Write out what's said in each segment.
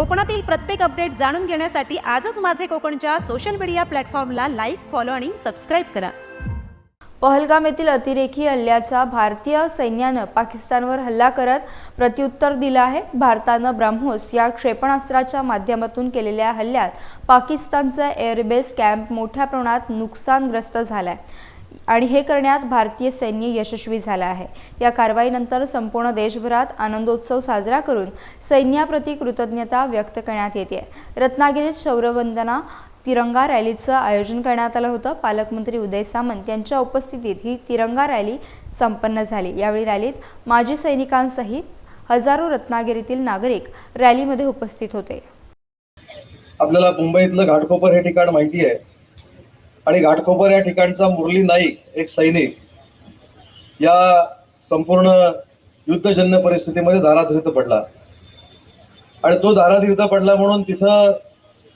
कोकणातील प्रत्येक अपडेट जाणून घेण्यासाठी आजच माझे कोकणच्या सोशल मीडिया प्लॅटफॉर्मला लाईक फॉलो आणि सबस्क्राईब करा. पहलगाम येथील अतिरेकी हल्ल्याचा भारतीय सैन्यानं पाकिस्तानवर हल्ला करत प्रत्युत्तर दिलं आहे. भारतानं ब्रह्मोस या क्षेपणास्त्राच्या माध्यमातून केलेल्या हल्ल्यात पाकिस्तानचा एअरबेस कॅम्प मोठ्या प्रमाणात नुकसानग्रस्त झालाय. आणि हे करण्यात भारतीय सैन्य यशस्वी झालं आहे. या कारवाईनंतर संपूर्ण देशभरात आनंदोत्सव साजरा करून सैन्याप्रती कृतज्ञता व्यक्त करण्यात येते. रत्नागिरीत शौर्यवंदना तिरंगा रॅलीचं आयोजन करण्यात आलं होतं. पालकमंत्री उदय सामंत यांच्या उपस्थितीत ही तिरंगा रॅली संपन्न झाली. यावेळी रॅलीत माजी सैनिकांसहित हजारो रत्नागिरीतील नागरिक रॅलीमध्ये उपस्थित होते. आपल्याला मुंबईतलं घाटकोपर हे ठिकाण माहिती आहे. आणि घाटकोपर या ठिकाणचा मुरली नाईक एक सैनिक या संपूर्ण युद्धजन्य परिस्थितीमध्ये धाराधीर्त पडला. आणि तो धाराधीर्त पडला म्हणून तिथं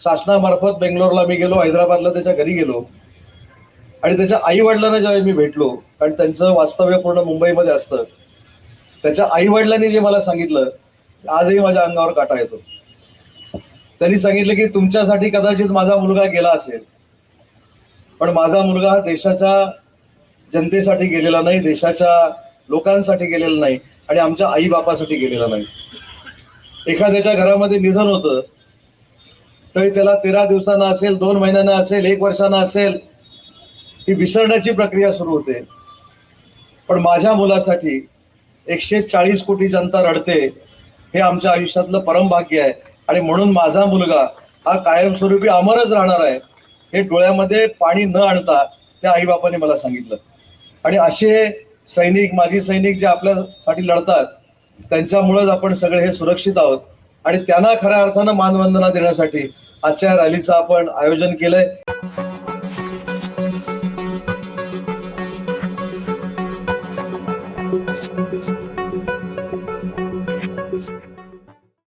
शासनामार्फत बेंगलोरला मी गेलो हैदराबादला त्याच्या घरी गेलो. आणि त्याच्या आई वडिलांना जेव्हा मी भेटलो कारण त्यांचं वास्तव्य पूर्ण मुंबईमध्ये असतं त्याच्या आई वडिलांनी जे मला सांगितलं आजही माझ्या अंगावर काटा येतो. त्यांनी सांगितलं की तुमच्यासाठी कदाचित माझा मुलगा गेला असेल पण माझा मुलगा हा देशाच्या जनतेसाठी गेलेला नाही देशाच्या लोकांसाठी गेलेला नाही आणि आमच्या आई बापासाठी गेलेला नाही. एखाद्याच्या घरामध्ये निधन होतं तरी त्याला तेरा दिवसांना असेल दोन महिन्यांना असेल एक वर्षानं असेल ही विसरण्याची प्रक्रिया सुरू होते. पण माझ्या मुलासाठी एकशे चाळीस कोटी जनता रडते हे आमच्या आयुष्यातलं परमभाग्य आहे. आणि म्हणून माझा मुलगा हा कायमस्वरूपी अमरच राहणार आहे. हे डोळ्यामध्ये पाणी न आणता त्या आईबापाने मला सांगितलं. आणि असे सैनिक माजी सैनिक जे आपल्यासाठी लढतात त्यांच्यामुळेच आपण सगळे हे सुरक्षित आहोत. आणि त्यांना खऱ्या अर्थानं मानवंदना देण्यासाठी आजच्या या रॅलीचं आपण आयोजन केलंय.